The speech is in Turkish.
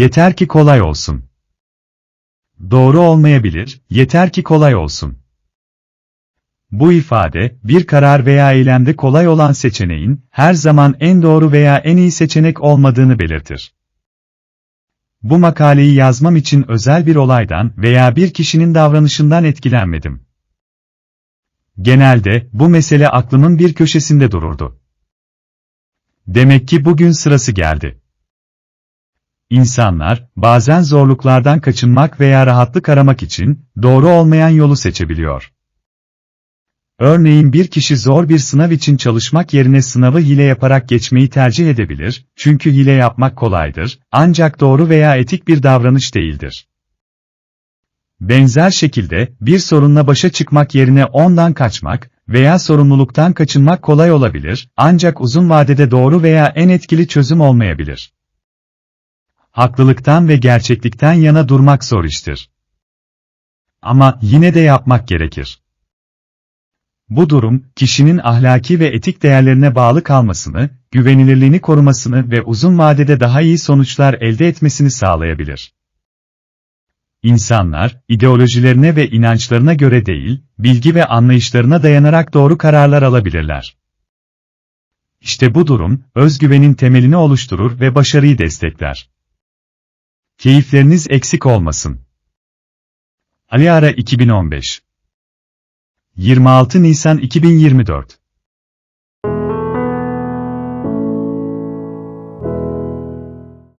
yeter ki kolay olsun. Doğru olmayabilir, yeter ki kolay olsun. Bu ifade, bir karar veya eylemde kolay olan seçeneğin, her zaman en doğru veya en iyi seçenek olmadığını belirtir. Bu makaleyi yazmam için özel bir olaydan veya bir kişinin davranışından etkilenmedim. Genelde, bu mesele aklımın bir köşesinde dururdu. Demek ki bugün sırası geldi. İnsanlar, bazen zorluklardan kaçınmak veya rahatlık aramak için, doğru olmayan yolu seçebiliyor. Örneğin bir kişi zor bir sınav için çalışmak yerine sınavı hile yaparak geçmeyi tercih edebilir, çünkü hile yapmak kolaydır, ancak doğru veya etik bir davranış değildir. Benzer şekilde, bir sorunla başa çıkmak yerine ondan kaçmak veya sorumluluktan kaçınmak kolay olabilir, ancak uzun vadede doğru veya en etkili çözüm olmayabilir. Haklılıktan ve gerçeklikten yana durmak zor iştir. Ama yine de yapmak gerekir. Bu durum, kişinin ahlaki ve etik değerlerine bağlı kalmasını, güvenilirliğini korumasını ve uzun vadede daha iyi sonuçlar elde etmesini sağlayabilir. İnsanlar, ideolojilerine ve inançlarına göre değil, bilgi ve anlayışlarına dayanarak doğru kararlar alabilirler. İşte bu durum, özgüvenin temelini oluşturur ve başarıyı destekler. Keyifleriniz eksik olmasın. Ali Ara 2015 26 Nisan 2024